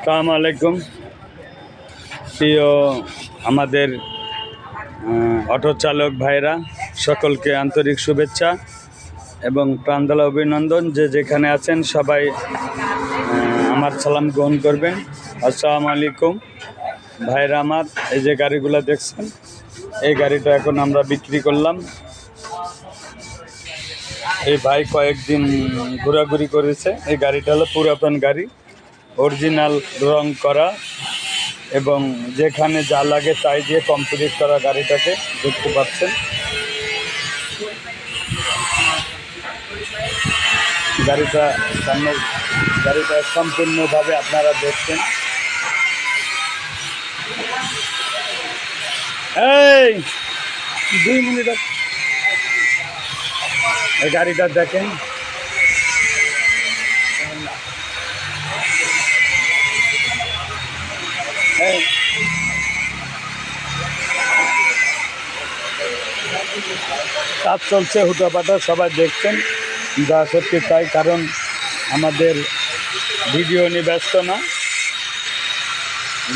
আসসালামু আলাইকুম। প্রিয় আমাদের অটো চালক ভাইরা, সকলকে আন্তরিক শুভেচ্ছা এবং প্রাণদলা অভিনন্দন। যে যেখানে আছেন সবাই আমার সালাম গ্রহণ করবেন। আসসালামু আলাইকুম। ভাইরা আমার, এই যে গাড়িগুলো দেখছেন, এই গাড়িটা এখন আমরা বিক্রি করলাম। এই ভাই কয়েকদিন ঘোরাঘুরি করেছে। এই গাড়িটা হলো পুরাতন গাড়ি। অরিজিনাল রং করা এবং যেখানে যা লাগে তাই দিয়ে কমপ্লিট করা গাড়িটাকে দেখতে পাচ্ছেন। গাড়িটা সামনে, গাড়িটা সম্পূর্ণভাবে আপনারা দেখছেন। এই, দুই মিনিট গাড়িটা দেখেন। কাজ চলছে হুটোপাটা সবাই দেখছেন। যা সত্যি তাই, কারণ আমাদের ভিডিও নিয়ে ব্যস্ত না।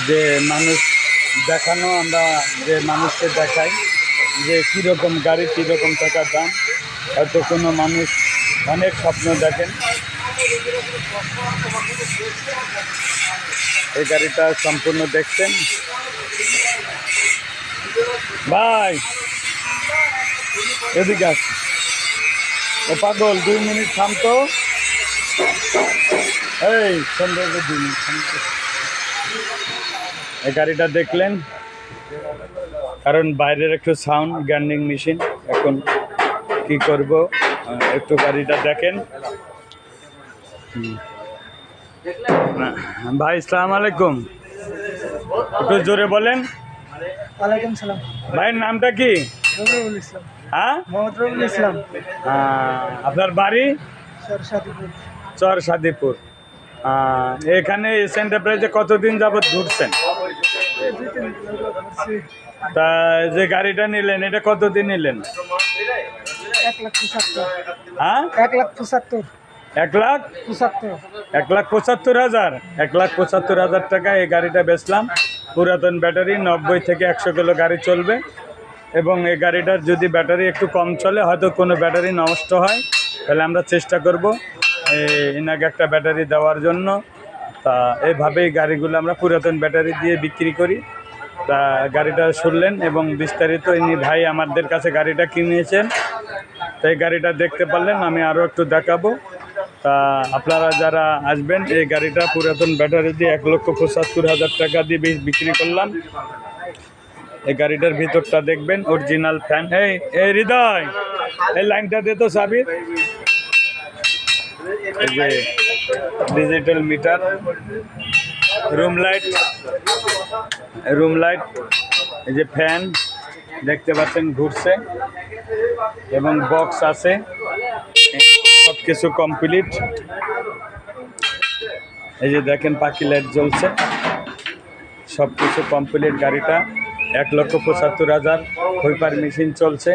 যে মানুষ দেখানো, আমরা যে মানুষকে দেখাই, যে কীরকম গাড়ি, কীরকম টাকার দাম, হয়তো কোনো মানুষ অনেক স্বপ্ন দেখেন। এই গাড়িটা সম্পূর্ণ দেখছেন। ভাই, এদিকে ও পাগল, দুই মিনিট থামতো। এই সুন্দর করে দুই মিনিট থামতো। এই গাড়িটা দেখলেন, কারণ বাইরের একটু সাউন্ড গ্যান্ডিং মেশিন এখন কি করব? একটু গাড়িটা দেখেন। ভাই সালাম আলাইকুম। একটু জোরে বলেন। ওয়ালাইকুম সালাম। ভাইয়ের নামটা কি? হ্যাঁ? ইসলাম। আপনার বাড়ি? চর সাদিপুর আহ, এখানে এস এন্টারপ্রাইজে কতদিন যাবৎ ঘুরছেন। তা যে গাড়িটা নিলেন এটা কতদিন নিলেন? এক লাখ পঁচাত্তর। হ্যাঁ? এক লাখ পঁচাত্তর। এক লাখ পঁচাত্তর। এক লাখ পঁচাত্তর হাজার। এক লাখ পঁচাত্তর হাজার টাকা এই গাড়িটা বেচলাম। পুরাতন ব্যাটারি নব্বই থেকে একশো কিলো গাড়ি চলবে। এবং এই গাড়িটার যদি ব্যাটারি একটু কম চলে হয়তো কোনো ব্যাটারি নষ্ট হয় তাহলে আমরা চেষ্টা করব এনাকে একটা ব্যাটারি দেওয়ার জন্য। তা এইভাবেই গাড়িগুলো আমরা পুরাতন ব্যাটারি দিয়ে বিক্রি করি। তা গাড়িটা শুনলেন এবং বিস্তারিত ইনি ভাই আমাদের কাছে গাড়িটা কিনেছেন। তাই গাড়িটা দেখতে পারলেন আমি আরও একটু দেখাবো। তা আপনারা যারা আসবেন, এই গাড়িটা পুরাতন ব্যাটারি দিয়ে এক লক্ষ পঁচাত্তর হাজার টাকা দিয়ে বিক্রি করলাম। এই গাড়িটার ভিতরটা দেখবেন অরিজিনাল ফ্যান এই এই হৃদয়, এই লাইনটা দে তো এই যে digital meter room light room light এই যে ফ্যান দেখতে পাচ্ছেন ঘুরছে। এবং বক্স আছে। সব কিছু কমপ্লিট এই যে দেখেন পাখি লাইট জ্বলছে। সব কিছু কমপ্লিট গাড়িটা। এক লক্ষ পঁচাত্তর হাজার হুইপার মেশিন চলছে।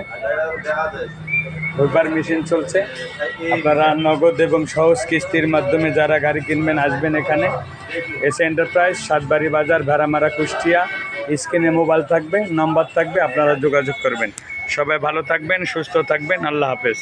হুইপার মেশিন চলছে। আপনারা নগদ এবং সহজ কিস্তির মাধ্যমে যারা গাড়ি কিনবেন, আসবেন এখানে। এসে এন্টারপ্রাইজ, সাতবাড়ি বাজার, ভেড়ামারা, কুষ্টিয়া। স্ক্রিনে মোবাইল থাকবে, নম্বর থাকবে, আপনারা যোগাযোগ করবেন। সবাই ভালো থাকবেন, সুস্থ থাকবেন। আল্লাহ হাফেজ।